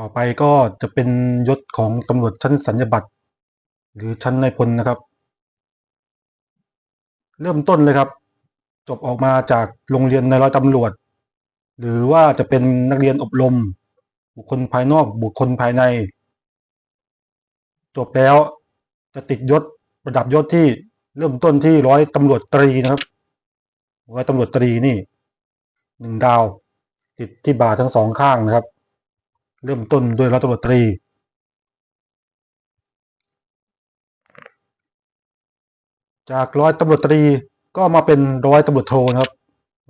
ต่อไปก็จะเป็นยศของตำรวจชั้นสัญญบัตรหรือชั้นนายพลนะครับ เริ่มต้นเลยครับ จบออกมาจากโรงเรียนในร้อยตำรวจ หรือว่าจะเป็นนักเรียนอบรม บุคคลภายนอกบุคคลภายใน จบแล้วจะติดยศระดับยศที่เริ่มต้นที่ร้อยตำรวจตรีนะครับร้อยตำรวจตรีนี่หนึ่งดาว ติดที่บ่าทั้งสองข้างนะครับ เริ่มต้นด้วยร้อยตำรวจตรีจากร้อยตำรวจตรีก็มาเป็นร้อยตำรวจโทนะครับ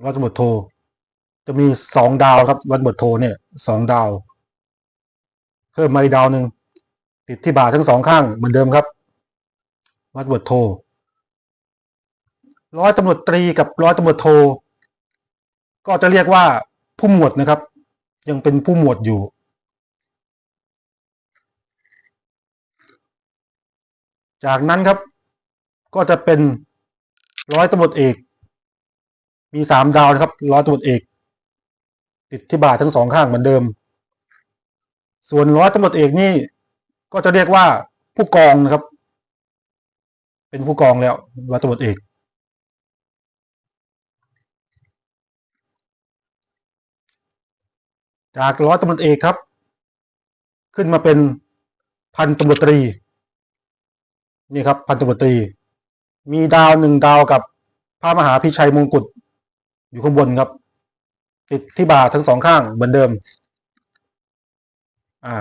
ร้อยตำรวจโท จะมีสองดาวครับร้อยตำรวจโทเนี่ยสองดาว เพิ่มมาอีกดาวหนึ่งติดที่บ่าทั้งสองข้างเหมือนเดิมครับร้อยตำรวจโทร้อยตำรวจตรีกับร้อยตำรวจโท ก็จะเรียกว่าผู้หมวดนะครับ ยังเป็นผู้หมวดอยู่ จากนั้นครับ ก็จะเป็นร้อยตำรวจเอก มีสามดาวนะครับร้อยตำรวจเอก ติดที่บ่าทั้งสองข้างเหมือนเดิม ส่วนร้อยตำรวจเอกนี่ ก็จะเรียกว่าผู้กองนะครับ เป็นผู้กองแล้วร้อยตำรวจเอกจากร้อยตำรวจเอกครับ ขึ้นมาเป็นพันตำรวจตรี นี่ครับพันตำรวจตรี มีดาวหนึ่งดาวกับพระมหาพิชัยมงกุฎอยู่ข้างบนครับ ติดที่บ่าทั้งสองข้างเหมือนเดิม อ่า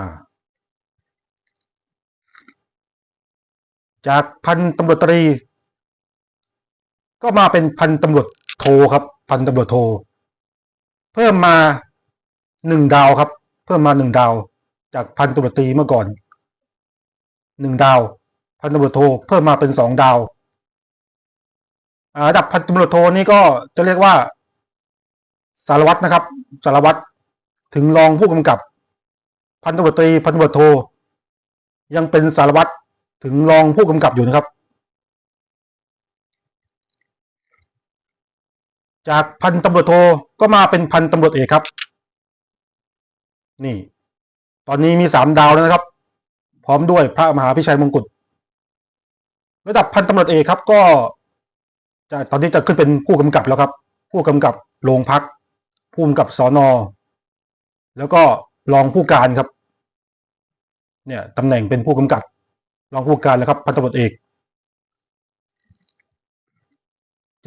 จากพันตำรวจตรี ก็มาเป็นพันตำรวจโทครับ พันตำรวจโท เพิ่มมาหนึ่งดาวครับ เพิ่มมาหนึ่งดาว จากพันตำรวจตรีเมื่อก่อนหนึ่งดาว พันตำรวจโทเพิ่มมาเป็นสองดาวอ่าระดับพันตำรวจโทนี่ก็จะเรียกว่า สารวัตรนะครับ สารวัตรถึงรองผู้กำกับ พันตำรวจตรีพันตำรวจโท ยังเป็นสารวัตรถึงรองผู้กำกับอยู่นะครับ จากพันตำรวจโทก็มาเป็นพันตำรวจเอกครับ นี่ ตอนนี้มีสามดาวแล้วนะครับ พร้อมด้วยพระมหาพิชัยมงกุฎ ระดับพันตำรวจเอกครับ ก็จะตอนนี้จะขึ้นเป็นผู้กำกับแล้วครับ ผู้กำกับโรงพักผู้กำกับสอนอแล้วก็รองผู้การครับ เนี่ยตำแหน่งเป็นผู้กำกับรองผู้การแล้วครับพันตำรวจเอก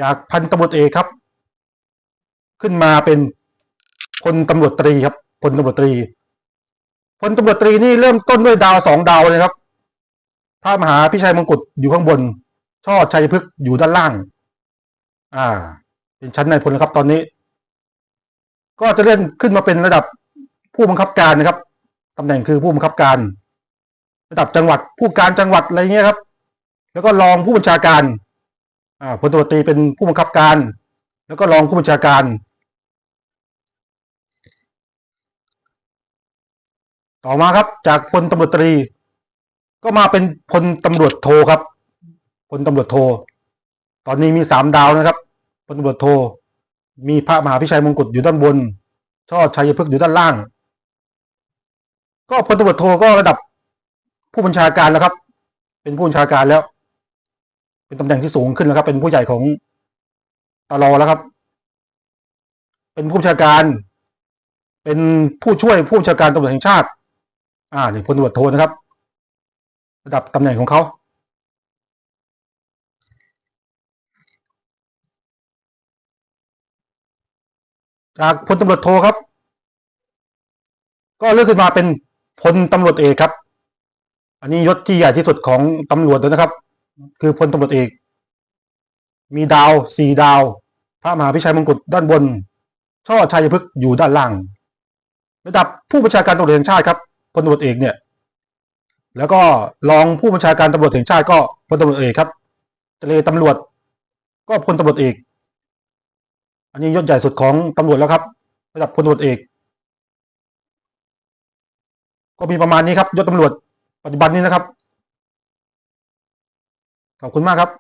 จากพันตำรวจเอกครับ ขึ้นมาเป็นพลตำรวจตรีครับพลตำรวจตรีพลตำรวจตรีนี่เริ่มต้นด้วยดาวสองดาวเลยครับ พระมหาพิชัยมงกุฎอยู่ข้างบน ช่อชัยพฤกษ์อยู่ด้านล่าง อ่า เป็นชั้นนายพลนะครับ ตอนนี้ ก็จะเลื่อนขึ้นมาเป็นระดับผู้บังคับการนะครับตำแหน่งคือผู้บังคับการ ระดับจังหวัดผู้การจังหวัดอะไรเงี้ยครับ แล้วก็รองผู้บัญชาการ อ่าพลตำรวจตรีเป็นผู้บังคับการ แล้วก็รองผู้บัญชาการต่อมาครับจากพลตำรวจตรี ก็มาเป็นพลตำรวจโทครับพลตำรวจโท ตอนนี้มีสามดาวนะครับพลตำรวจโท มีพระมหาพิชัยมงกุฎอยู่ด้านบน ช่อชัยพฤกษ์อยู่ด้านล่าง ก็พลตำรวจโทก็ระดับผู้บัญชาการแล้วครับ เป็นผู้บัญชาการแล้ว เป็นตำแหน่งที่สูงขึ้นแล้วครับ เป็นผู้ใหญ่ของตลอแล้วครับ เป็นผู้บัญชาการ เป็นผู้ช่วยผู้บัญชาการตำรวจแห่งชาติ อ่านี่พลตำรวจโทนะครับ ระดับตำแหน่งของเขาจากพลตำรวจโทครับ ก็เลื่อนขึ้นมาเป็นพลตำรวจเอกครับ อันนี้ยศที่ใหญ่ที่สุดของตำรวจเลยนะครับ คือพลตำรวจเอก มีดาวสี่ดาว พระมหาพิชัยมงกุฎด้านบน ช่อชัยพฤกษ์อยู่ด้านล่าง ระดับผู้บัญชาการตำรวจแห่งชาติครับพลตำรวจเอกเนี่ย แล้วก็รองผู้บัญชาการตำรวจแห่งชาติก็พลตำรวจเอกครับทะเลตำรวจ ก็พลตำรวจเอก อันนี้ยศใหญ่สุดของตำรวจแล้วครับระดับพลตำรวจเอก ก็มีประมาณนี้ครับยศตำรวจปัจจุบันนี้นะครับ ขอบคุณมากครับ